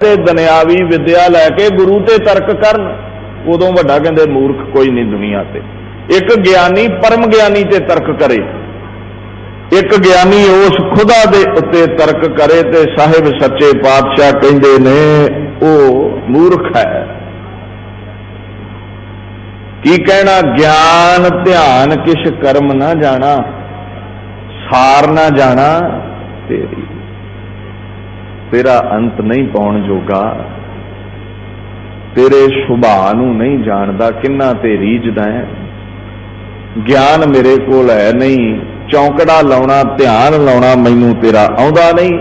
ਤੇ ਦੁਨਿਆਵੀ ਵਿਦਿਆ ਲੈ ਕੇ ਗੁਰੂ ਤੇ ਤਰਕ ਕਰਨ, ਉਦੋਂ ਵੱਡਾ ਕਹਿੰਦੇ ਮੂਰਖ ਕੋਈ ਨਹੀਂ ਦੁਨੀਆ ਤੇ। ਇੱਕ ਗਿਆਨੀ ਪਰਮ ਗਿਆਨੀ ਤੇ ਤਰਕ ਕਰੇ। ਇੱਕ ਗਿਆਨੀ ਉਸ ਖੁਦਾ ਦੇ ਉੱਤੇ ਤਰਕ ਕਰੇ ਤੇ ਸਾਹਿਬ ਸੱਚੇ ਪਾਤਸ਼ਾਹ ਕਹਿੰਦੇ ਨੇ, ਉਹ ਮੂਰਖ ਹੈ। ਕੀ ਕਹਿਣਾ? ਗਿਆਨ, ਧਿਆਨ ਕਿਛ ਕਰਮ ਨਾ ਜਾਣਾ, ਸਾਰ ਨਾ ਜਾਣਾ ਤੇਰਾ ਅੰਤ ਨਹੀਂ ਪਾਉਣ ਜੋਗਾ। ਤੇਰੇ ਸੁਭਾਅ ਨੂੰ ਨਹੀਂ ਜਾਣਦਾ ਕਿੰਨਾ ਤੇ ਰੀਝਦਾ ਹੈ। ਗਿਆਨ ਮੇਰੇ ਕੋਲ ਹੈ ਨਹੀਂ, ਚੌਂਕੜਾ ਲਾਉਣਾ, ਧਿਆਨ ਲਾਉਣਾ ਮੈਨੂੰ ਤੇਰਾ ਆਉਂਦਾ ਨਹੀਂ।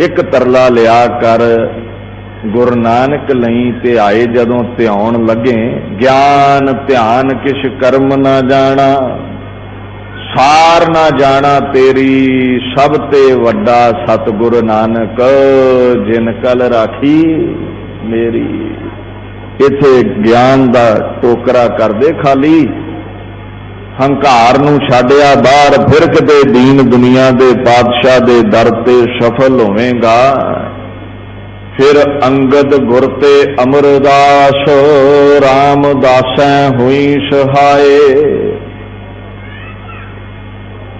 ਇੱਕ ਤਰਲਾ ਲਿਆ ਕਰ, ਗੁਰੂ ਨਾਨਕ ਲਈ ਤੇ ਆਏ ਜਦੋਂ ਧਿਆਉਣ ਲੱਗੇ, ਗਿਆਨ ਧਿਆਨ ਕਿਛ ਕਰਮ ਨਾ ਜਾਣਾ। ਸਾਰ ਨਾ ਜਾਣਾ ਤੇਰੀ, ਸਭ ਤੇ ਵੱਡਾ ਸਤਿਗੁਰ ਨਾਨਕ, ਜਿਨ ਕਲ ਰਾਖੀ ਮੇਰੀ। ਇਥੇ ਗਿਆਨ ਦਾ ਟੋਕਰਾ ਕਰਦੇ ਖਾਲੀ। ਹੰਕਾਰ ਨੂੰ ਛੱਡਿਆ ਬਾਹਰ ਫਿਰ ਕਿਤੇ ਦੀਨ ਦੁਨੀਆ ਦੇ ਬਾਦਸ਼ਾਹ ਦੇ ਦਰ ਤੇ ਸਫਲ ਹੋਵੇਗਾ। ਫਿਰ ਅੰਗਦ ਗੁਰ ਤੇ ਅਮਰਦਾਸ, ਰਾਮਦਾਸੈ ਹੋਈ ਸਹਾਏ।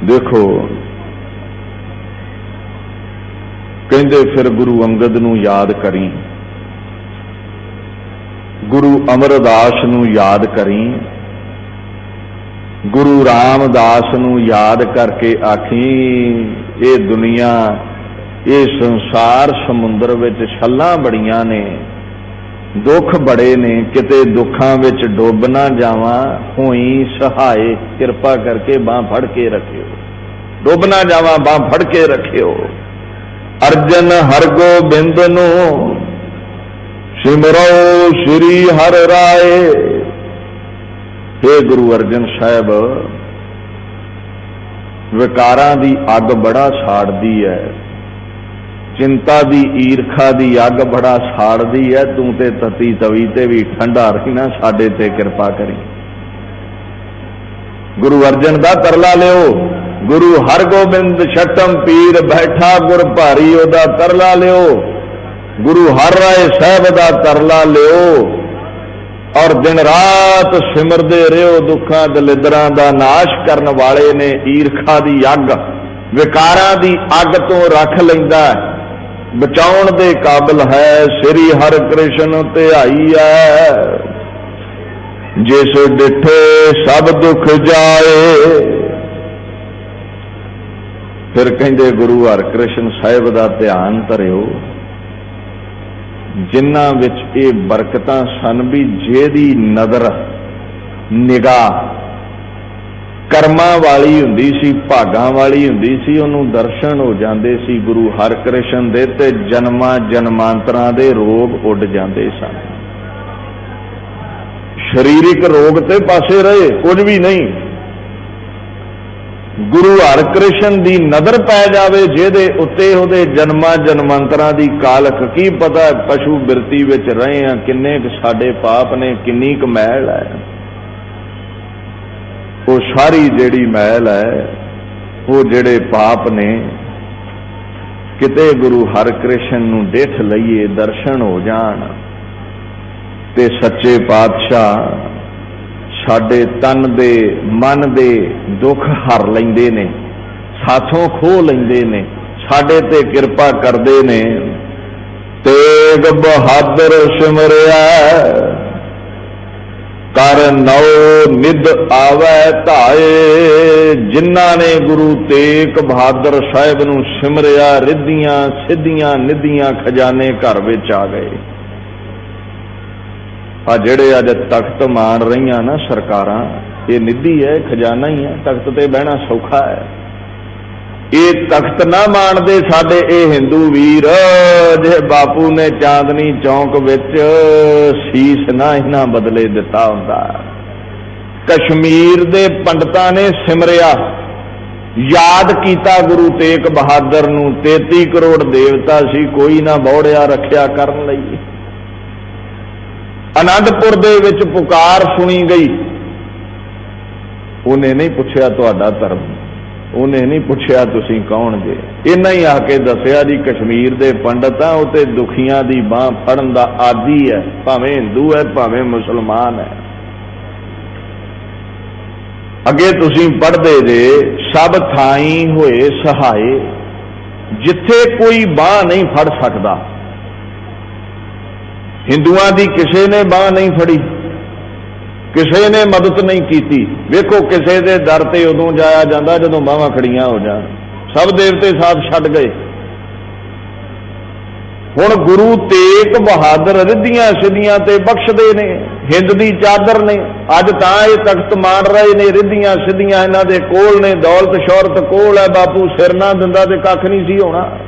ਦੇਖੋ, ਕਹਿੰਦੇ ਫਿਰ ਗੁਰੂ ਅੰਗਦ ਨੂੰ ਯਾਦ ਕਰੀ। ਗੁਰੂ ਅਮਰਦਾਸ ਨੂੰ ਯਾਦ ਕਰੀ। ਗੁਰੂ ਰਾਮਦਾਸ ਨੂੰ ਯਾਦ ਕਰਕੇ ਆਖੀ, ਇਹ ਦੁਨੀਆ, ਇਹ ਸੰਸਾਰ ਸਮੁੰਦਰ ਵਿੱਚ ਛੱਲਾਂ ਬੜੀਆਂ ਨੇ। ਦੁੱਖ ਬੜੇ ਨੇ, ਕਿਤੇ ਦੁੱਖਾਂ ਵਿੱਚ ਡੁੱਬ ਨਾ ਜਾਵਾਂ, ਹੋਈ ਸਹਾਏ, ਕਿਰਪਾ ਕਰਕੇ ਬਾਹ ਫੜ ਕੇ ਰੱਖਿਓ। ਡੁੱਬ ਨਾ ਜਾਵਾਂ, ਬਾਹ ਫੜ ਕੇ ਰੱਖਿਓ। ਅਰਜਨ ਹਰਗੋਬਿੰਦ ਨੂੰ, ਸਿਮਰੋ ਸ੍ਰੀ ਹਰ ਰਾਏ। हे ਗੁਰੂ ਅਰਜਨ ਸਾਹਿਬ, ਵਿਕਾਰਾਂ ਦੀ ਅੱਗ ਬੜਾ ਸਾੜਦੀ ਹੈ। ਚਿੰਤਾ ਦੀ ਈਰਖਾ ਦੀ ਅੱਗ ਬੜਾ ਸਾੜਦੀ ਹੈ ਤੂੰ ਤੇ ਤਤੀ ਤਵੀ ਤੇ ਵੀ ਠੰਡਾ ਰਹੀ ਨਾ ਸਾਡੇ ਤੇ ਕਿਰਪਾ ਕਰੀ। ਗੁਰੂ ਅਰਜਨ ਦਾ ਤਰਲਾ ਲਿਓ, ਗੁਰੂ ਹਰਗੋਬਿੰਦ ਛਟਮ ਪੀਰ ਬੈਠਾ ਗੁਰ ਭਾਰੀ ਉਹਦਾ ਤਰਲਾ ਲਿਓ, ਗੁਰੂ ਹਰ ਰਾਏ ਸਾਹਿਬ ਦਾ ਤਰਲਾ ਲਿਓ, ਔਰ ਦਿਨ ਰਾਤ ਸਿਮਰਦੇ ਰਿਓ, ਦੁੱਖਾਂ ਦਲਿਦਰਾਂ ਦਾ ਨਾਸ਼ ਕਰਨ ਵਾਲੇ ਨੇ ਈਰਖਾ ਦੀ ਅੱਗ, ਵਿਕਾਰਾਂ ਦੀ ਅੱਗ ਤੋਂ ਰੱਖ ਲੈਂਦਾ ਹੈ। ਬਚਾਉਣ ਦੇ ਕਾਬਲ ਹੈ, ਸ੍ਰੀ ਹਰਿ ਕ੍ਰਿਸ਼ਨ ਧਿਆਈ ਹੈ ਜਿਸ ਡਿਠੇ, ਸਭ ਦੁੱਖ ਜਾਏ। ਫਿਰ ਕਹਿੰਦੇ ਗੁਰੂ ਹਰਿਕ੍ਰਿਸ਼ਨ ਸਾਹਿਬ ਦਾ ਧਿਆਨ ਧਰਿਓ। ਜਿਨ੍ਹਾਂ ਵਿੱਚ ਇਹ ਬਰਕਤਾਂ ਸਨ ਵੀ ਜਿਹਦੀ ਨਜ਼ਰ ਨਿਗਾਹ ਕਰਮਾਂ ਵਾਲੀ ਹੁੰਦੀ ਸੀ, ਭਾਗਾਂ ਵਾਲੀ ਹੁੰਦੀ ਸੀ, ਉਹਨੂੰ ਦਰਸ਼ਨ ਹੋ ਜਾਂਦੇ ਸੀ, ਗੁਰੂ ਹਰਿਕ੍ਰਿਸ਼ਨ ਦੇ ਤੇ ਜਨਮਾਂ ਜਨਮਾਂਤਰਾਂ ਦੇ ਰੋਗ ਉੱਡ ਜਾਂਦੇ ਸਨ। ਸਰੀਰਿਕ ਰੋਗ ਤੇ ਪਾਸੇ ਰਹੇ, ਕੁਝ ਵੀ ਨਹੀਂ। ਗੁਰੂ ਹਰਿਕ੍ਰਿਸ਼ਨ ਦੀ ਨਜ਼ਰ ਪੈ ਜਾਵੇ, ਜਿਹਦੇ ਉੱਤੇ ਉਹਦੇ ਜਨਮਾਂ ਜਨਮਾਂਤਰਾਂ ਦੀ ਕਾਲਕ ਕੀ ਪਤਾ ਪਸ਼ੂ ਬਿਰਤੀ ਵਿੱਚ ਰਹੇ ਆ, ਕਿੰਨੇ ਕੁ ਸਾਡੇ ਪਾਪ ਨੇ, ਕਿੰਨੀ ਕੁ ਮੈਲ ਹੈ। ਉਹ ਸਾਰੀ ਜਿਹੜੀ ਮੈਲ ਹੈ, ਉਹ ਜਿਹੜੇ ਪਾਪ ਨੇ, ਕਿਤੇ ਗੁਰੂ ਹਰਿਕ੍ਰਿਸ਼ਨ ਨੂੰ ਡੇਠ ਲਈਏ, ਦਰਸ਼ਨ ਹੋ ਜਾਣ। ਤੇ ਸੱਚੇ ਪਾਤਸ਼ਾਹ ਸਾਡੇ ਤਨ ਦੇ, ਮਨ ਦੇ ਦੁੱਖ ਹਰ ਲੈਂਦੇ ਨੇ, ਸਾਥੋਂ ਖੋ ਲੈਂਦੇ ਨੇ, ਸਾਡੇ ਤੇ ਕਿਰਪਾ ਕਰਦੇ ਨੇ। ਤੇਗ ਬਹਾਦਰ ਸਿਮਰਿਆ ਕਰ ਨਉ ਨਿਦ ਆਵੈ ਧਾਏ, ਜਿਨ੍ਹਾਂ ਨੇ ਗੁਰੂ ਤੇਗ ਬਹਾਦਰ ਸਾਹਿਬ ਨੂੰ ਸਿਮਰਿਆ, ਰਿੱਧੀਆਂ ਸਿੱਧੀਆਂ ਨਿੱਧੀਆਂ ਖਜ਼ਾਨੇ ਘਰ ਵਿੱਚ ਆ ਗਏ। ਆ ਜਿਹੜੇ ਅੱਜ ਤਖਤ ਮਾਣ ਰਹੀਆਂ ਨਾ ਸਰਕਾਰਾਂ, ਇਹ ਨਿੱਧੀ ਹੈ ਖਜ਼ਾਨਾ ਹੀ ਹੈ, ਤਖਤ ਤੇ ਬਹਿਣਾ ਸੌਖਾ ਹੈ। ਇਹ ਤਖਤ ਨਾ ਮਾਣਦੇ ਸਾਡੇ ਇਹ ਹਿੰਦੂ ਵੀਰ। ਜੇ ਬਾਪੂ ਨੇ ਚਾਂਦਨੀ ਚੌਂਕ ਵਿੱਚ ਸੀਸ ਨਾ ਇਹਨਾਂ ਬਦਲੇ ਦਿੱਤਾ ਹੁੰਦਾ। ਕਸ਼ਮੀਰ ਦੇ ਪੰਡਤਾਂ ਨੇ ਸਿਮਰਿਆ। ਯਾਦ ਕੀਤਾ ਗੁਰੂ ਤੇਗ ਬਹਾਦਰ ਨੂੰ 33 ਕਰੋੜ ਦੇਵਤਾ ਸੀ, ਕੋਈ ਨਾ ਬੌੜਿਆ ਰੱਖਿਆ ਕਰਨ ਲਈ। ਅਨੰਦਪੁਰ ਦੇ ਵਿੱਚ ਪੁਕਾਰ ਸੁਣੀ ਗਈ। ਉਹਨੇ ਨਹੀਂ ਪੁੱਛਿਆ ਤੁਹਾਡਾ ਧਰਮ। ਉਹਨੇ ਨਹੀਂ ਪੁੱਛਿਆ ਤੁਸੀਂ ਕੌਣ ਜੇ। ਇਹਨਾਂ ਹੀ ਆ ਕੇ ਦੱਸਿਆ ਜੀ, ਕਸ਼ਮੀਰ ਦੇ ਪੰਡਤ ਆ ਉਹ ਤੇ ਦੁਖੀਆਂ ਦੀ ਬਾਹ ਫੜਨ ਦਾ ਆਦੀ ਹੈ। ਭਾਵੇਂ ਹਿੰਦੂ ਹੈ, ਭਾਵੇਂ ਮੁਸਲਮਾਨ ਹੈ। ਅੱਗੇ ਤੁਸੀਂ ਪੜ੍ਹਦੇ ਜੇ, ਸਭ ਥਾਈ ਹੋਏ ਸਹਾਏ, ਜਿੱਥੇ ਕੋਈ ਬਾਹ ਨਹੀਂ ਫੜ ਸਕਦਾ। ਹਿੰਦੂਆਂ ਦੀ ਕਿਸੇ ਨੇ ਬਾਹ ਨਹੀਂ ਫੜੀ। ਕਿਸੇ ਨੇ ਮਦਦ ਨਹੀਂ ਕੀਤੀ। ਵੇਖੋ, ਕਿਸੇ ਦੇ ਦਰ ਤੇ ਉਦੋਂ ਜਾਇਆ ਜਾਂਦਾ ਜਦੋਂ ਬਾਹਾਂ ਖੜੀਆਂ ਹੋ ਜਾਣ। ਸਭ ਦੇਵਤੇ ਸਾਥ ਛੱਡ ਗਏ। ਹੁਣ ਗੁਰੂ ਤੇਗ ਬਹਾਦਰ ਰਿੱਧੀਆਂ ਸਿੱਧੀਆਂ ਤੇ ਬਖਸ਼ਦੇ ਨੇ, ਹਿੰਦ ਦੀ ਚਾਦਰ ਨੇ। ਅੱਜ ਤਾਂ ਇਹ ਤਖਤ ਮਾਣ ਰਹੇ ਨੇ, ਰਿੱਧੀਆਂ ਸਿੱਧੀਆਂ ਇਹਨਾਂ ਦੇ ਕੋਲ ਨੇ, ਦੌਲਤ ਸ਼ੌਹਰਤ ਕੋਲ ਹੈ, ਬਾਪੂ ਸਿਰ ਨਾ ਦਿੰਦਾ ਤੇ ਕੱਖ ਨਹੀਂ ਸੀ ਹੋਣਾ।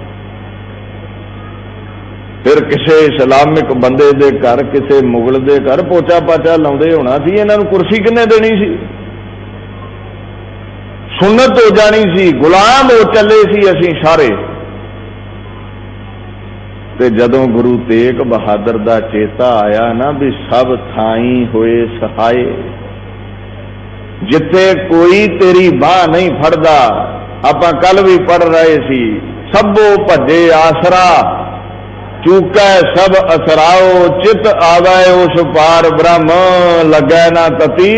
ਫਿਰ ਕਿਸੇ ਇਸਲਾਮਿਕ ਬੰਦੇ ਦੇ ਘਰ, ਕਿਸੇ ਮੁਗਲ ਦੇ ਘਰ ਪੋਚਾ ਪਾਚਾ ਲਾਉਂਦੇ ਹੋਣਾ ਸੀ, ਇਹਨਾਂ ਨੂੰ ਕੁਰਸੀ ਕਿੰਨੇ ਦੇਣੀ ਸੀ? ਸੁਨਨਤ ਹੋ ਜਾਣੀ ਸੀ, ਗੁਲਾਮ ਹੋ ਚੱਲੇ ਸੀ ਅਸੀਂ ਸਾਰੇ। ਤੇ ਜਦੋਂ ਗੁਰੂ ਤੇਗ ਬਹਾਦਰ ਦਾ ਚੇਤਾ ਆਇਆ ਨਾ ਵੀ ਸਭ ਥਾਈ ਹੋਏ ਸਹਾਏ, ਜਿੱਥੇ ਕੋਈ ਤੇਰੀ ਬਾਹ ਨਹੀਂ ਫੜਦਾ, ਆਪਾਂ ਕੱਲ ਵੀ ਪੜ ਰਹੇ ਸੀ, ਸਭੋ ਭੱਜੇ ਆਸਰਾ। ਚੂਕੈ ਸਭ ਅਸਰਾਓ ਚਿਤ ਆਵੇ ਉਸ ਪਾਰ ਬ੍ਰਹਮ, ਲੱਗੈ ਨਾ ਤਤੀ।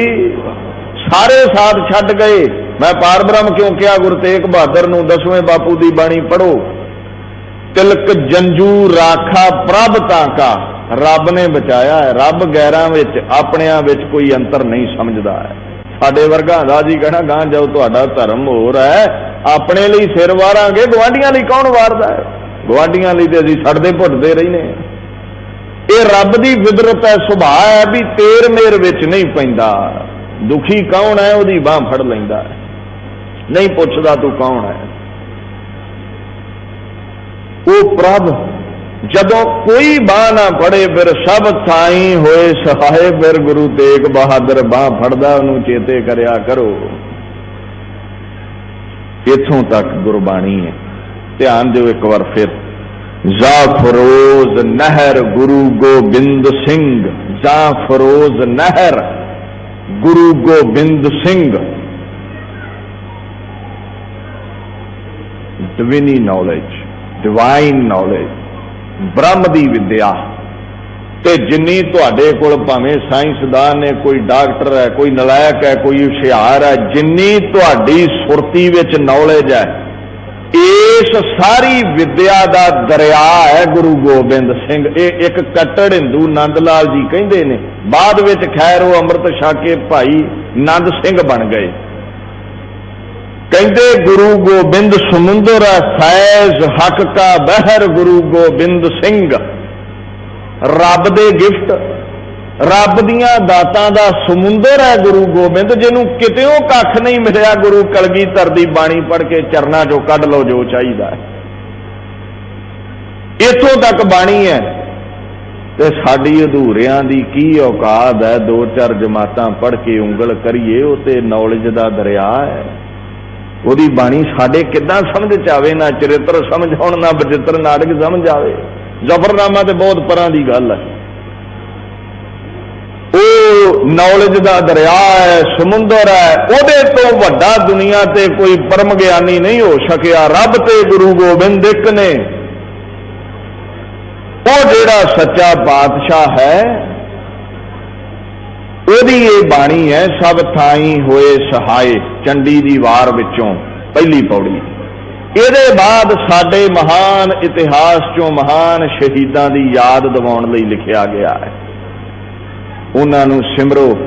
ਸਾਰੇ ਸਾਥ ਛੱਡ ਗਏ। ਮੈਂ ਪਾਰ ਬ੍ਰਹਮ ਕਿਉਂ ਕਿਹਾ? ਗੁਰੂ ਤੇਗ ਬਹਾਦਰ ਨੂੰ ਦਸਵੇਂ ਬਾਪੂ ਦੀ ਬਾਣੀ ਪੜੋ ਤਿਲਕ ਜੰਜੂ ਰਾਖਾ ਪ੍ਰਭ ਤਾਂਕਾ ਰੱਬ ਨੇ ਬਚਾਇਆ ਹੈ। ਰੱਬ ਗੈਰਾਂ ਵਿੱਚ, ਆਪਣਿਆਂ ਵਿੱਚ ਕੋਈ ਅੰਤਰ ਨਹੀਂ ਸਮਝਦਾ ਹੈ। ਸਾਡੇ ਵਰਗਾ ਦਾ ਜੀ ਕਹਿਣਾ, ਗਾਂ ਜਾਓ ਤੁਹਾਡਾ ਧਰਮ ਹੋਰ ਹੈ, ਆਪਣੇ ਲਈ ਸਿਰ ਵਾਰਾਂਗੇ ਗਵਾਂਡੀਆਂ ਲਈ ਕੌਣ ਵਾਰਦਾ ਹੈ? ਗਵਾਂਡੀਆਂ ਲਈ ਤੇ ਅਸੀਂ ਛੱਡਦੇ ਭੁੱਟਦੇ ਰਹਿੰਦੇ ਹਾਂ। ਇਹ ਰੱਬ ਦੀ ਵਿਦਰਤ ਹੈ, ਸੁਭਾਅ ਹੈ ਵੀ ਤੇਰ ਮੇਰ ਵਿੱਚ ਨਹੀਂ ਪੈਂਦਾ। ਦੁਖੀ ਕੌਣ ਹੈ, ਉਹਦੀ ਬਾਹ ਫੜ ਲੈਂਦਾ ਨਹੀਂ ਪੁੱਛਦਾ ਤੂੰ ਕੌਣ ਹੈ। ਉਹ ਪ੍ਰਭ, ਜਦੋਂ ਕੋਈ ਬਾਹ ਨਾ ਫੜੇ, ਫਿਰ ਸਭ ਥਾਈ ਹੋਏ ਸਹਾਏ, ਫਿਰ ਗੁਰੂ ਤੇਗ ਬਹਾਦਰ ਬਾਹ ਫੜਦਾ, ਉਹਨੂੰ ਚੇਤੇ ਕਰਿਆ ਕਰੋ। ਇਥੋਂ ਤੱਕ ਗੁਰਬਾਣੀ ਹੈ। ਧਿਆਨ ਦਿਓ ਇੱਕ ਵਾਰ ਫਿਰ। ਜ਼ਾਫਰੋਜ਼ ਨਹਿਰ ਗੁਰੂ ਗੋਬਿੰਦ ਸਿੰਘ ਜ਼ਾਫਰੋਜ਼ ਨਹਿਰ Guru Gobind Singh. Divine knowledge divine knowledge ਬ੍ਰਹਮ ਦੀ ਵਿਦਿਆ। ਤੇ ਜਿੰਨੀ ਤੁਹਾਡੇ ਕੋਲ ਭਾਵੇਂ ਸਾਇੰਸਦਾਨ ਨੇ ਕੋਈ ਡਾਕਟਰ ਹੈ, ਕੋਈ ਨਲਾਇਕ ਹੈ, ਕੋਈ ਹੁਸ਼ਿਆਰ ਹੈ, ਜਿੰਨੀ ਤੁਹਾਡੀ ਸੁਰਤੀ ਵਿੱਚ ਨੌਲੇਜ ਹੈ ਇਸ ਸਾਰੀ ਵਿਦਿਆ ਦਾ ਦਰਿਆ ਹੈ ਗੁਰੂ ਗੋਬਿੰਦ ਸਿੰਘ। ਇਹ ਇੱਕ ਕੱਟੜ ਹਿੰਦੂ ਨੰਦ ਲਾਲ ਜੀ ਕਹਿੰਦੇ ਨੇ। ਬਾਅਦ ਵਿੱਚ ਖੈਰ ਉਹ ਅੰਮ੍ਰਿਤ ਛਕ ਕੇ ਭਾਈ ਨੰਦ ਸਿੰਘ ਬਣ ਗਏ। ਕਹਿੰਦੇ ਗੁਰੂ ਗੋਬਿੰਦ ਸਮੁੰਦਰ ਫੈਜ਼ ਹੱਕ ਕਾ ਬਹਿਰ ਗੁਰੂ ਗੋਬਿੰਦ ਸਿੰਘ। ਰੱਬ ਦੇ ਗਿਫਟ ਰੱਬ ਦੀਆਂ ਦਾਤਾਂ ਦਾ ਸਮੁੰਦਰ ਹੈ ਗੁਰੂ ਗੋਬਿੰਦ, ਜਿਹਨੂੰ ਕਿਤੇੋਂ ਕੱਖ ਨਹੀਂ ਮਿਲਿਆ, ਗੁਰੂ ਕਲਗੀਧਰ ਦੀ ਬਾਣੀ ਪੜ੍ਹ ਕੇ ਚਰਨਾਂ 'ਚੋਂ ਕੱਢ ਲਓ ਜੋ ਚਾਹੀਦਾ ਹੈ। ਇਥੋਂ ਤੱਕ ਬਾਣੀ ਹੈ ਤੇ ਸਾਡੀ ਅਧੂਰਿਆਂ ਦੀ ਕੀ ਔਕਾਤ ਹੈ? ਦੋ ਚਾਰ ਜਮਾਤਾਂ ਪੜ੍ਹ ਕੇ ਉਂਗਲ ਕਰੀਏ, ਉਹ ਤੇ ਨੌਲੇਜ ਦਾ ਦਰਿਆ ਹੈ। ਉਹਦੀ ਬਾਣੀ ਸਾਡੇ ਕਿੱਦਾਂ ਸਮਝ ਚ ਆਵੇ ਨਾ ਚਰਿੱਤਰ ਸਮਝ ਆਉਣ, ਨਾ ਬਚਿੱਤਰ ਨਾਟਕ ਸਮਝ ਆਵੇ। ਜ਼ਫਰਨਾਮਾ ਤੇ ਬਹੁਤ ਪਰਾਂ ਦੀ ਗੱਲ ਹੈ। ਉਹ ਨੌਲੇਜ ਦਾ ਦਰਿਆ ਹੈ, ਸਮੁੰਦਰ ਹੈ, ਉਹਦੇ ਤੋਂ ਵੱਡਾ ਦੁਨੀਆ ਤੇ ਕੋਈ ਪਰਮ ਗਿਆਨੀ ਨਹੀਂ ਹੋ ਸਕਿਆ। ਰੱਬ ਤੇ ਗੁਰੂ ਗੋਬਿੰਦ ਇੱਕ ਨੇ। ਉਹ ਜਿਹੜਾ ਸੱਚਾ ਬਾਦਸ਼ਾਹ ਹੈ, ਉਹਦੀ ਇਹ ਬਾਣੀ ਹੈ, ਸਭ ਥਾਈ ਹੋਏ ਸਹਾਏ, ਚੰਡੀ ਦੀ ਵਾਰ ਵਿੱਚੋਂ ਪਹਿਲੀ ਪੌੜੀ। ਇਹਦੇ ਬਾਅਦ ਸਾਡੇ ਮਹਾਨ ਇਤਿਹਾਸ ਚੋਂ ਮਹਾਨ ਸ਼ਹੀਦਾਂ ਦੀ ਯਾਦ ਦਿਵਾਉਣ ਲਈ ਲਿਖਿਆ ਗਿਆ ਹੈ। ਉਹਨਾਂ ਨੂੰ ਸਿਮਰੋ।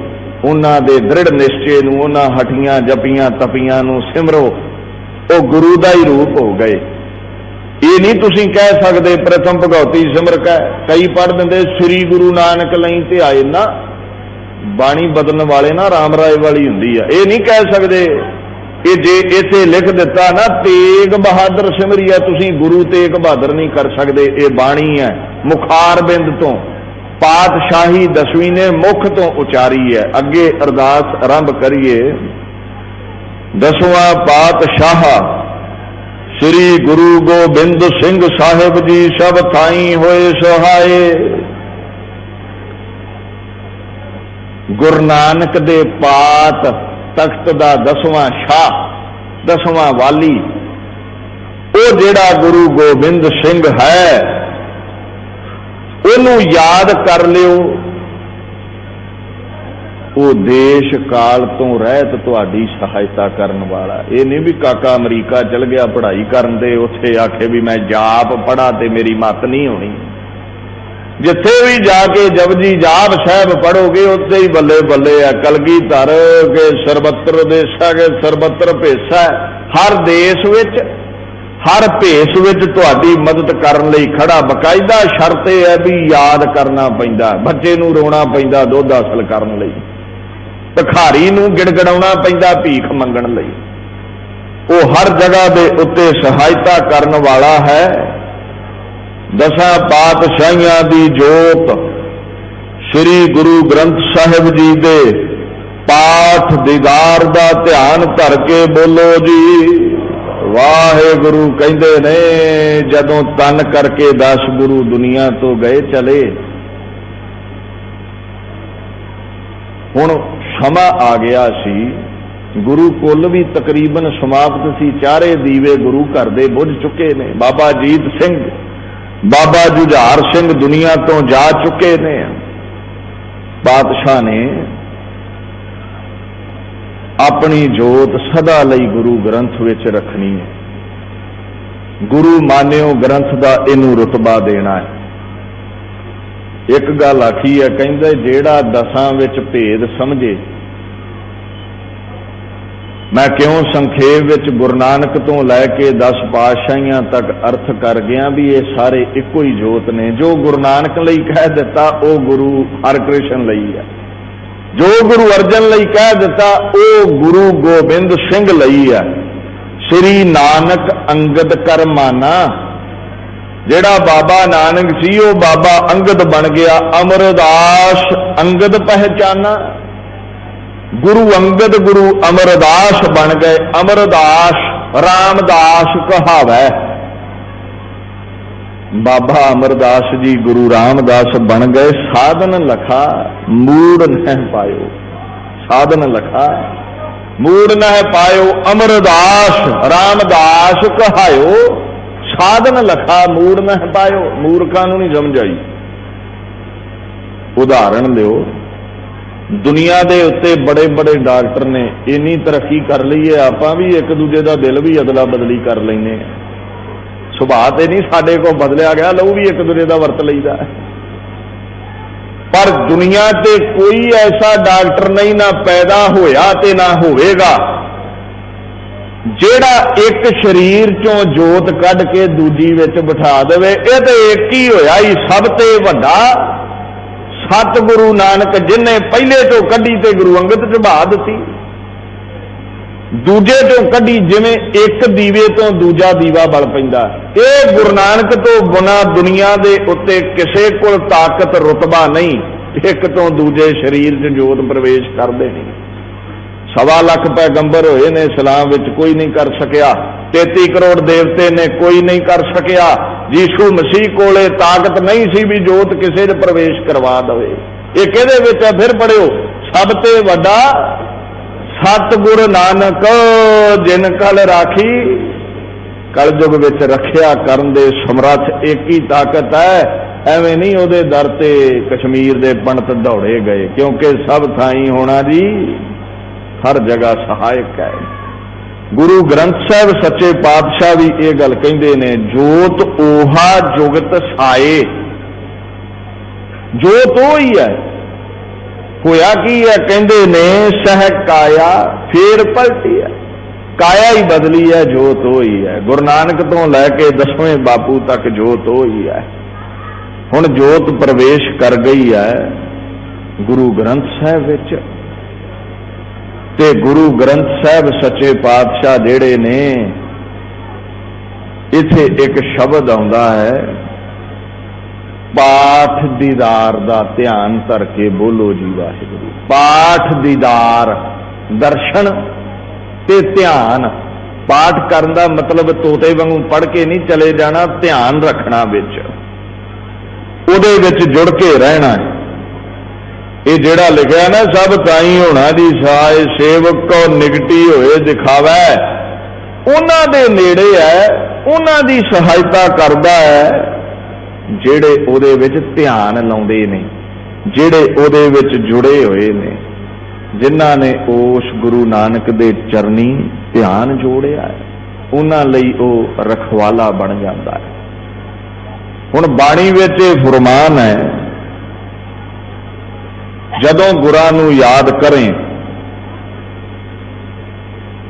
ਉਹਨਾਂ ਦੇ ਦ੍ਰਿੜ ਨਿਸ਼ਚੇ ਨੂੰ ਉਹਨਾਂ ਹਟੀਆਂ ਜਪੀਆਂ ਤਪੀਆਂ ਨੂੰ ਸਿਮਰੋ। ਉਹ ਗੁਰੂ ਦਾ ਹੀ ਰੂਪ ਹੋ ਗਏ। ਇਹ ਨਹੀਂ ਤੁਸੀਂ ਕਹਿ ਸਕਦੇ ਪ੍ਰਥਮ ਭਗਉਤੀ ਸਿਮਰ ਕੈ। ਕਈ ਪੜ ਦਿੰਦੇ, ਸ੍ਰੀ ਗੁਰੂ ਨਾਨਕ ਲਈ ਤੇ ਆਏ ਨਾ ਬਾਣੀ ਬਦਲਣ ਵਾਲੇ ਨਾ ਰਾਮ ਰਾਏ ਵਾਲੀ ਹੁੰਦੀ ਆ। ਇਹ ਨਹੀਂ ਕਹਿ ਸਕਦੇ। ਕਿ ਜੇ ਇੱਥੇ ਲਿਖ ਦਿੱਤਾ ਨਾ, ਤੇਗ ਬਹਾਦਰ ਸਿਮਰਿਆ, ਤੁਸੀਂ ਗੁਰੂ ਤੇਗ ਬਹਾਦਰ ਨਹੀਂ ਕਰ ਸਕਦੇ। ਇਹ ਬਾਣੀ ਹੈ ਮੁਖਾਰ ਬਿੰਦ ਤੋਂ। ਪਾਤਸ਼ਾਹੀ ਦਸਵੀਂ ਨੇ ਮੁਖ ਤੋਂ ਉਚਾਰੀ ਹੈ। ਅੱਗੇ ਅਰਦਾਸ ਆਰੰਭ ਕਰੀਏ। ਦਸਵਾਂ ਪਾਤਸ਼ਾਹ, ਸ੍ਰੀ ਗੁਰੂ ਗੋਬਿੰਦ ਸਿੰਘ ਸਾਹਿਬ ਜੀ ਸਭ ਥਾਈ ਹੋਏ ਸਹਾਏ। ਗੁਰੂ ਨਾਨਕ ਦੇ ਪਾਤ ਤਖਤ ਦਾ ਦਸਵਾਂ ਸ਼ਾਹ, ਦਸਵਾਂ ਵਾਲੀ, ਉਹ ਜਿਹੜਾ ਗੁਰੂ ਗੋਬਿੰਦ ਸਿੰਘ ਹੈ ਉਹਨੂੰ ਯਾਦ ਕਰ ਲਿਓ। ਉਹ ਦੇਸ਼ ਕਾਲ ਤੋਂ ਰਹਿਤ ਤੁਹਾਡੀ ਸਹਾਇਤਾ ਕਰਨ ਵਾਲਾ। ਇਹ ਨਹੀਂ ਵੀ ਕਾਕਾ ਅਮਰੀਕਾ ਚਲ ਗਿਆ ਪੜ੍ਹਾਈ ਕਰਨ ਦੇ ਉੱਥੇ ਆਖੇ ਵੀ ਮੈਂ ਜਾਪ ਪੜਾ ਤੇ ਮੇਰੀ ਮੱਤ ਨਹੀਂ ਹੋਣੀ। ਜਿੱਥੇ ਵੀ ਜਾ ਕੇ ਜਪਜੀ ਜਾਪ ਸਾਹਿਬ ਪੜੋਗੇ ਉੱਥੇ ਹੀ ਬੱਲੇ ਬੱਲੇ ਆ, ਕਲਗੀ ਧਰ ਕੇ ਸਰਬੱਤਰ ਦੇਸ਼ਾ ਕੇ ਸਰਬੱਤਰ ਭੇਸਾ। ਹਰ ਦੇਸ਼ ਵਿੱਚ ਹਰ ਭੇਸ ਵਿੱਚ ਤੁਹਾਡੀ ਮਦਦ ਕਰਨ ਲਈ ਖੜਾ। ਬਕਾਇਦਾ ਸ਼ਰਤ ਇਹ ਹੈ ਵੀ ਯਾਦ ਕਰਨਾ ਪੈਂਦਾ, ਬੱਚੇ ਨੂੰ ਰੋਣਾ ਪੈਂਦਾ ਦੁੱਧ ਹਾਸਲ ਕਰਨ ਲਈ। ਭਿਖਾਰੀ ਨੂੰ ਗਿੜਗੜਾਉਣਾ ਪੈਂਦਾ ਭੀਖ ਮੰਗਣ ਲਈ। ਉਹ ਹਰ ਜਗ੍ਹਾ ਦੇ ਉੱਤੇ ਸਹਾਇਤਾ ਕਰਨ ਵਾਲਾ ਹੈ। ਦਸਾਂ ਪਾਤਸ਼ਾਹੀਆਂ ਦੀ ਜੋਤ, ਸ੍ਰੀ ਗੁਰੂ ਗ੍ਰੰਥ ਸਾਹਿਬ ਜੀ ਦੇ ਪਾਠ ਦੀਦਾਰ ਦਾ ਧਿਆਨ ਧਰ ਕੇ ਬੋਲੋ ਜੀ। ਵਾਹਿਗੁਰੂ ਕਹਿੰਦੇ ਨੇ, ਜਦੋਂ ਤਨ ਕਰਕੇ ਦਸ ਗੁਰੂ ਦੁਨੀਆ ਤੋਂ ਗਏ ਚਲੇ। ਹੁਣ ਸਮਾਂ ਆ ਗਿਆ ਸੀ, ਗੁਰੂ ਕੁੱਲ ਵੀ ਤਕਰੀਬਨ ਸਮਾਪਤ ਸੀ, ਚਾਰੇ ਦੀਵੇ ਗੁਰੂ ਘਰ ਦੇ ਬੁੱਝ ਚੁੱਕੇ ਨੇ। ਬਾਬਾ ਜੀਤ ਸਿੰਘ, ਬਾਬਾ ਜੁਝਾਰ ਸਿੰਘ ਦੁਨੀਆ ਤੋਂ ਜਾ ਚੁੱਕੇ ਨੇ। ਬਾਦਸ਼ਾਹ ਨੇ ਆਪਣੀ ਜੋਤ ਸਦਾ ਲਈ ਗੁਰੂ ਗ੍ਰੰਥ ਵਿੱਚ ਰੱਖਣੀ ਹੈ। ਗੁਰੂ ਮਾਨਿਓ ਗ੍ਰੰਥ ਦਾ ਇਹਨੂੰ ਰਤਬਾ ਦੇਣਾ ਹੈ। ਇੱਕ ਗੱਲ ਆਖੀ ਹੈ, ਕਹਿੰਦੇ ਜਿਹੜਾ ਦਸਾਂ ਵਿੱਚ ਭੇਦ ਸਮਝੇ, ਮੈਂ ਕਿਉਂ ਸੰਖੇਪ ਵਿੱਚ ਗੁਰੂ ਨਾਨਕ ਤੋਂ ਲੈ ਕੇ 10 ਪਾਤਸ਼ਾਹੀਆਂ ਤੱਕ ਅਰਥ ਕਰ ਗਿਆ ਵੀ ਇਹ ਸਾਰੇ ਇੱਕੋ ਹੀ ਜੋਤ ਨੇ, ਜੋ ਗੁਰੂ ਨਾਨਕ ਲਈ ਕਹਿ ਦਿੱਤਾ, ਉਹ ਗੁਰੂ ਹਰਕ੍ਰਿਸ਼ਨ ਲਈ ਹੈ। ਜੋ ਗੁਰੂ ਅਰਜਨ ਲਈ ਕਹਿ ਦਿੱਤਾ, ਉਹ ਗੁਰੂ ਗੋਬਿੰਦ ਸਿੰਘ ਲਈ ਹੈ। ਸ੍ਰੀ ਨਾਨਕ ਅੰਗਦ ਕਰਮਾਨਾ ਜਿਹੜਾ ਬਾਬਾ ਨਾਨਕ ਸੀ, ਉਹ ਬਾਬਾ ਅੰਗਦ ਬਣ ਗਿਆ। ਅਮਰਦਾਸ ਅੰਗਦ ਪਹਿਚਾਨਾ। ਗੁਰੂ ਅੰਗਦ, ਗੁਰੂ ਅਮਰਦਾਸ ਬਣ ਗਏ। ਅਮਰਦਾਸ ਰਾਮਦਾਸ ਕਹਾਵੈ। ਬਾਬਾ ਅਮਰਦਾਸ ਜੀ ਗੁਰੂ ਰਾਮਦਾਸ ਬਣ ਗਏ। ਸਾਧਨ ਲਖਾ, ਮੂੜ ਨਹਿ ਪਾਇਓ। ਸਾਧਨ ਲਖਾ, ਮੂੜ ਨਹਿ ਪਾਇਓ, ਅਮਰਦਾਸ ਰਾਮਦਾਸ ਕਹਾਇਓ। ਸਾਧਨ ਲਖਾ, ਮੂੜ ਨਹਿ ਪਾਇਓ। ਮੂਰਖਾਂ ਨੂੰ ਨਹੀਂ ਸਮਝ ਆਈ ਉਦਾਹਰਣ ਦਿਓ। ਦੁਨੀਆ ਦੇ ਉੱਤੇ ਬੜੇ ਬੜੇ ਡਾਕਟਰ ਨੇ। ਇੰਨੀ ਤਰੱਕੀ ਕਰ ਲਈ ਹੈ, ਆਪਾਂ ਵੀ ਇੱਕ ਦੂਜੇ ਦਾ ਦਿਲ ਵੀ ਅਦਲਾ ਬਦਲੀ ਕਰ ਲੈਨੇ ਆ ਸੁਭਾਅ ਤੇ ਨਹੀਂ ਸਾਡੇ ਕੋਲ ਬਦਲਿਆ ਗਿਆ, ਲਹੂ ਵੀ ਇੱਕ ਦੂਜੇ ਦਾ ਵਰਤ ਲਈਦਾ ਪਰ ਦੁਨੀਆ ਤੇ ਕੋਈ ਐਸਾ ਡਾਕਟਰ ਨਹੀਂ, ਨਾ ਪੈਦਾ ਹੋਇਆ ਤੇ ਨਾ ਹੋਵੇਗਾ, ਜਿਹੜਾ ਇੱਕ ਸਰੀਰ ਚੋਂ ਜੋਤ ਕੱਢ ਕੇ ਦੂਜੀ ਵਿੱਚ ਬਿਠਾ ਦੇਵੇ। ਇਹ ਤੇ ਇੱਕ ਹੀ ਹੋਇਆ ਹੀ, ਸਭ ਤੇ ਵੱਡਾ ਸਤਿਗੁਰੂ ਨਾਨਕ, ਜਿਨੇ ਪਹਿਲੇ ਤੋਂ ਕੱਢੀ ਤੇ ਗੁਰੂ ਅੰਗਦ ਚ ਬਹਾ ਦਿੱਤੀ। ਦੂਜੇ ਤੋਂ ਕੱਢੀ ਜਿਵੇਂ ਇੱਕ ਦੀਵੇ ਤੋਂ ਦੂਜਾ ਦੀਵਾ ਬਲ ਪੈਂਦਾ। ਇਹ ਗੁਰੂ ਨਾਨਕ ਤੋਂ ਬਿਨਾ ਦੁਨੀਆ ਦੇ ਉੱਤੇ ਕਿਸੇ ਕੋਲ ਤਾਕਤ, ਰਤਬਾ ਨਹੀਂ। ਇੱਕ ਤੋਂ ਦੂਜੇ ਸਰੀਰ 'ਚ ਜੋਤ ਪ੍ਰਵੇਸ਼ ਕਰਦੇ ਨੇ ਸਵਾ ਲੱਖ ਪੈਗੰਬਰ ਹੋਏ ਨੇ ਇਸਲਾਮ ਵਿੱਚ ਕੋਈ ਨਹੀਂ ਕਰ ਸਕਿਆ। 33 ਕਰੋੜ ਦੇਵਤੇ ਨੇ, ਕੋਈ ਨਹੀਂ ਕਰ ਸਕਿਆ। ਯੀਸ਼ੂ ਮਸੀਹ ਕੋਲੇ ਤਾਕਤ ਨਹੀਂ ਸੀ ਵੀ ਜੋਤ ਕਿਸੇ 'ਚ ਪ੍ਰਵੇਸ਼ ਕਰਵਾ ਦਵੇ। ਇਹ ਕਿਹਦੇ ਵਿੱਚ ਹੈ? ਫਿਰ ਪੜਿਓ ਸਭ ਤੇ ਵੱਡਾ ਸਤਿਗੁਰ ਨਾਨਕ, ਜਿਨ ਕਲ ਰਾਖੀ, ਕਲਯੁਗ ਵਿੱਚ ਰੱਖਿਆ ਕਰਨ ਦੇ ਸਮਰੱਥ ਇੱਕ ਹੀ ਤਾਕਤ ਹੈ। ਐਵੇਂ ਨਹੀਂ ਉਹਦੇ ਦਰ ਤੇ ਕਸ਼ਮੀਰ ਦੇ ਪੰਡਤ ਦੌੜੇ ਗਏ, ਕਿਉਂਕਿ ਸਭ ਥਾਈ ਹੋਣਾ ਜੀ, ਹਰ ਜਗ੍ਹਾ ਸਹਾਇਕ ਹੈ। ਗੁਰੂ ਗ੍ਰੰਥ ਸਾਹਿਬ ਸੱਚੇ ਪਾਤਸ਼ਾਹ ਵੀ ਇਹ ਗੱਲ ਕਹਿੰਦੇ ਨੇ, ਜੋਤ ਓਹਾ ਜੁਗਤ ਸਾਏ। ਜੋਤ ਉਹ ਹੀ ਹੈ ਹੋਇਆ ਕੀ ਹੈ? ਕਹਿੰਦੇ ਨੇ, ਸਹਿ ਕਾਇਆ ਫੇਰ ਪਲਟੀ ਹੈ। ਕਾਇਆ ਹੀ ਬਦਲੀ ਹੈ, ਜੋਤ ਉਹ ਹੀ। ਹੈ ਗੁਰੂ ਨਾਨਕ ਤੋਂ ਲੈ ਕੇ ਦਸਵੇਂ ਬਾਪੂ ਤੱਕ ਜੋਤ ਉਹ ਹੈ। ਹੁਣ ਜੋਤ ਪ੍ਰਵੇਸ਼ ਕਰ ਗਈ ਹੈ ਗੁਰੂ ਗ੍ਰੰਥ ਸਾਹਿਬ ਵਿੱਚ। ਤੇ ਗੁਰੂ ਗ੍ਰੰਥ ਸਾਹਿਬ ਸੱਚੇ ਪਾਤਸ਼ਾਹ ਜਿਹੜੇ ਨੇ, ਇੱਥੇ ਇੱਕ ਸ਼ਬਦ ਆਉਂਦਾ ਹੈ ਪਾਠ ਦੀਦਾਰ ਦਾ ਧਿਆਨ ਧਰ ਕੇ ਬੋਲੋ ਜੀ ਵਾਹਿਗੁਰੂ। ਪਾਠ ਦੀਦਾਰ, ਦਰਸ਼ਨ ਤੇ ਧਿਆਨ। ਪਾਠ ਕਰਨ ਦਾ ਮਤਲਬ ਤੋਤੇ ਵਾਂਗੂ ਪੜ ਕੇ ਨਹੀਂ ਚਲੇ ਜਾਣਾ, ਧਿਆਨ ਰੱਖਣਾ ਵਿੱਚ। ਉਹਦੇ ਵਿੱਚ ਜੁੜ ਕੇ ਰਹਿਣਾ ਇਹ ਜਿਹੜਾ ਲਿਖਿਆ ਨਾ, ਸਭ ਤਾਈ ਹੋਣਾ ਦੀ ਸਾਇ ਸੇਵਕ ਕੋ ਨਿਗਟੀ ਹੋਏ ਦਿਖਾਵੇ। ਉਹਨਾਂ ਦੇ ਨੇੜੇ ਹੈ, ਉਹਨਾਂ ਦੀ ਸਹਾਇਤਾ ਕਰਦਾ ਹੈ। ਜਿਹੜੇ ਉਹਦੇ ਵਿੱਚ ਧਿਆਨ ਲਾਉਂਦੇ ਨੇ, ਜਿਹੜੇ ਉਹਦੇ ਵਿੱਚ ਜੁੜੇ ਹੋਏ ਨੇ, ਜਿਨ੍ਹਾਂ ਨੇ ਉਸ ਗੁਰੂ ਨਾਨਕ ਦੇ ਚਰਨੀ ਧਿਆਨ ਜੋੜਿਆ ਉਹਨਾਂ ਲਈ ਉਹ ਰਖਵਾਲਾ ਬਣ ਜਾਂਦਾ ਹੈ। ਹੁਣ ਬਾਣੀ ਵਿੱਚ ਇਹ ਫਰਮਾਨ ਹੈ, ਜਦੋਂ ਗੁਰਾਂ ਨੂੰ ਯਾਦ ਕਰੇ